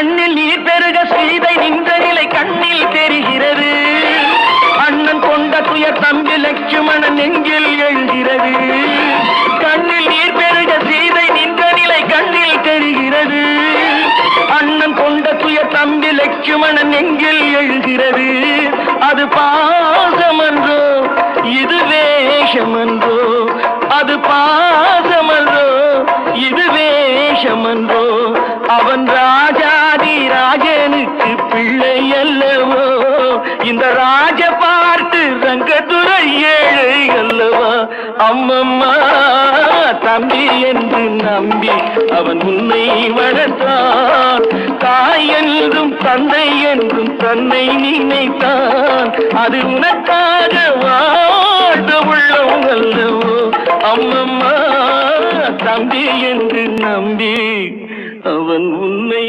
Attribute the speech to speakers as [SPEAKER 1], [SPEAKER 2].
[SPEAKER 1] கண்ணில் நீர் பெருக சீதை நின்ற நிலை கண்ணில் தெரிகிறது. அண்ணன் கொண்ட துயர் தம்பி லட்சுமணன் நெஞ்சில் எழுகிறது. கண்ணில் நீர் பெருக சீதை நின்ற நிலை கண்ணில் தெரிகிறது. அண்ணன் கொண்ட துயர் தம்பி லட்சுமணன் நெஞ்சில் எழுகிறது. அது பாசமன்றோ இது வேஷமன்றோ? அது பாசமன்றோ இது வேஷமன்றோ? அவன் ராஜனுக்கு பிள்ளை அல்லவோ இந்த ராஜ பார்த்து ரங்கத்துறை ஏழை அல்லவா அம்மம்மா தம்பி என்று நம்பி அவன் உன்னை வளர்த்தான். தாய் என்றும் தந்தை என்றும் தன்னை நினைத்தான். அது உனக்காக வாழ்ந்த உள்ளம் அல்லவோ? அம்மம்மா தம்பி என்று நம்பி அவன் உன்னை